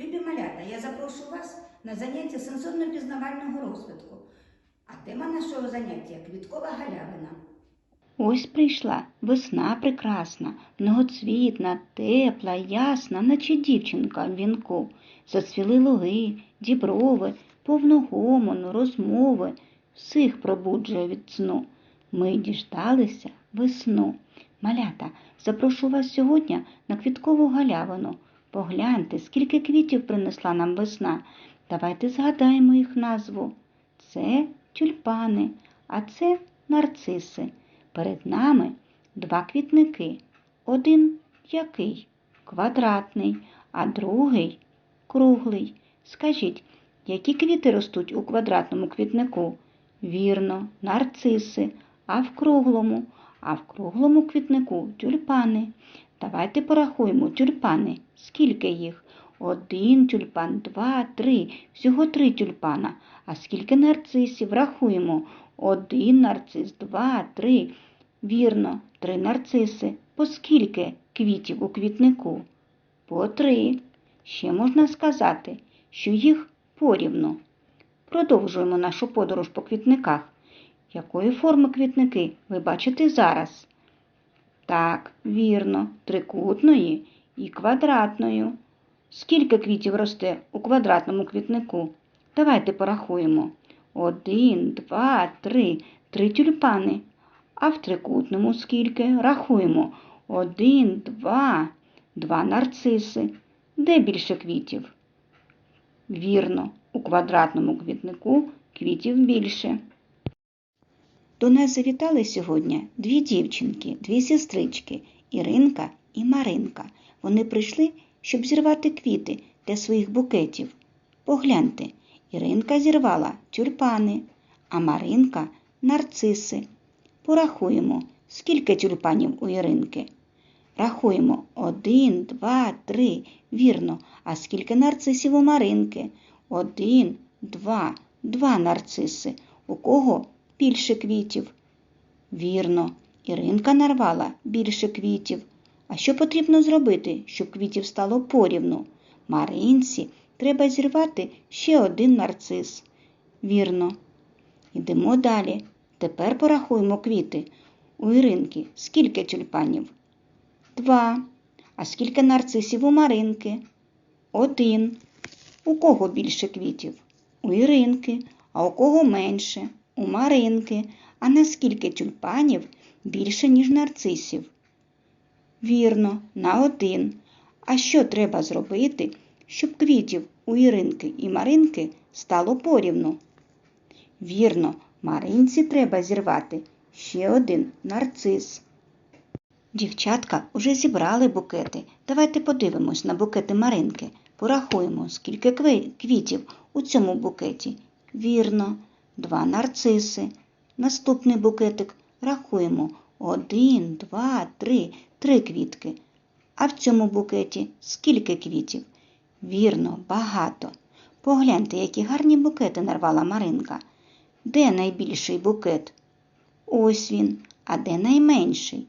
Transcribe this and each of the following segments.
Любі малята, я запрошую вас на заняття сенсорно-пізнавального розвитку. А тема нашого заняття квіткова галявина. Ось прийшла весна прекрасна, многоцвітна, тепла, ясна, наче дівчинка в вінку. Зацвіли луги, діброви, повно гомону, розмови, всіх пробуджує від сну. Ми діждалися весну. Малята, запрошу вас сьогодні на квіткову галявину. Погляньте, скільки квітів принесла нам весна. Давайте згадаємо їх назву. Це тюльпани, а це нарциси. Перед нами два квітники. Один який? Квадратний, а другий круглий. Скажіть, які квіти ростуть у квадратному квітнику? Вірно, нарциси, а в круглому, а в круглому квітнику тюльпани. Давайте порахуємо тюльпани. Скільки їх? Один тюльпан, два, три. Всього три тюльпана. А скільки нарцисів? Рахуємо. Один нарцис, два, три. Вірно, три нарциси. По скільки квітів у квітнику? По три. Ще можна сказати, що їх порівну. Продовжуємо нашу подорож по квітниках. Якої форми квітники ви бачите зараз? Так, вірно, трикутної і квадратною. Скільки квітів росте у квадратному квітнику? Давайте порахуємо. Один, два, три. Три тюльпани. А в трикутному скільки? Рахуємо. Один, два, два нарциси. Де більше квітів? Вірно, у квадратному квітнику квітів більше. До нас завітали сьогодні дві дівчинки, дві сестрички Іринка і Маринка. Вони прийшли, щоб зірвати квіти для своїх букетів. Погляньте, Іринка зірвала тюльпани, а Маринка нарциси. Порахуємо, скільки тюльпанів у Іринки. Рахуємо один, два, три. Вірно. А скільки нарцисів у Маринки? Один, два, два нарциси. У кого більше квітів? Вірно, Іринка нарвала більше квітів. А що потрібно зробити, щоб квітів стало порівну? Маринці треба зірвати ще один нарцис. Вірно. Йдемо далі. Тепер порахуємо квіти. У Іринки скільки тюльпанів? Два. А скільки нарцисів у Маринки? Один. У кого більше квітів? У Іринки. А у кого менше? У Маринки. А наскільки тюльпанів більше, ніж нарцисів? Вірно, на один. А що треба зробити, щоб квітів у Іринки і Маринки стало порівну? Вірно, Маринці треба зірвати ще один нарцис. Дівчатка уже зібрали букети. Давайте подивимось на букети Маринки. Порахуємо, скільки квітів у цьому букеті. Вірно, два нарциси. Наступний букетик рахуємо. Один, два, три, три квітки. А в цьому букеті скільки квітів? Вірно, багато. Погляньте, які гарні букети нарвала Маринка. Де найбільший букет? Ось він. А де найменший?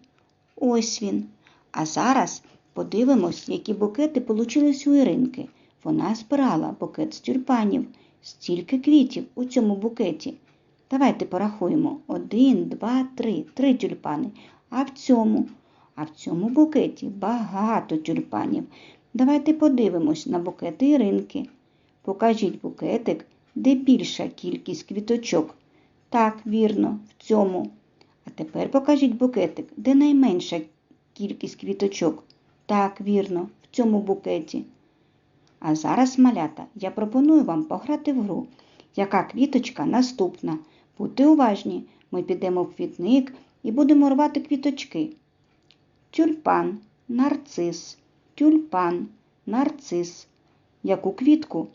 Ось він. А зараз подивимось, які букети получились у Іринки. Вона збирала букет з тюльпанів. Стільки квітів у цьому букеті. Давайте порахуємо. Один, два, три. Три тюльпани. А в цьому? А в цьому букеті багато тюльпанів. Давайте подивимось на букети Іринки. Покажіть букетик, де більша кількість квіточок. Так, вірно, в цьому. А тепер покажіть букетик, де найменша кількість квіточок. Так, вірно, в цьому букеті. А зараз, малята, я пропоную вам пограти в гру. Яка квіточка наступна? Будьте уважні, ми підемо в квітник і будемо рвати квіточки. Тюльпан, нарцис, тюльпан, нарцис. Яку квітку?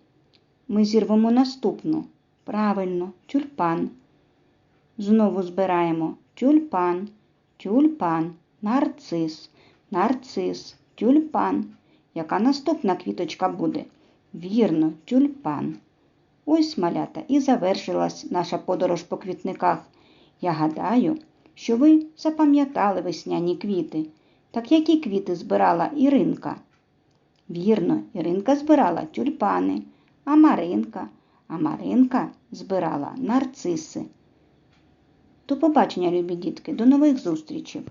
Ми зірвемо наступну. Правильно, тюльпан. Знову збираємо тюльпан, тюльпан, нарцис, нарцис, тюльпан. Яка наступна квіточка буде? Вірно, тюльпан. Ось малята і завершилась наша подорож по квітниках. Я гадаю, що ви запам'ятали весняні квіти. Так які квіти збирала Іринка? Вірно, Іринка збирала тюльпани, а Маринка, а Маринка збирала нарциси. До побачення, любі дітки, до нових зустрічей!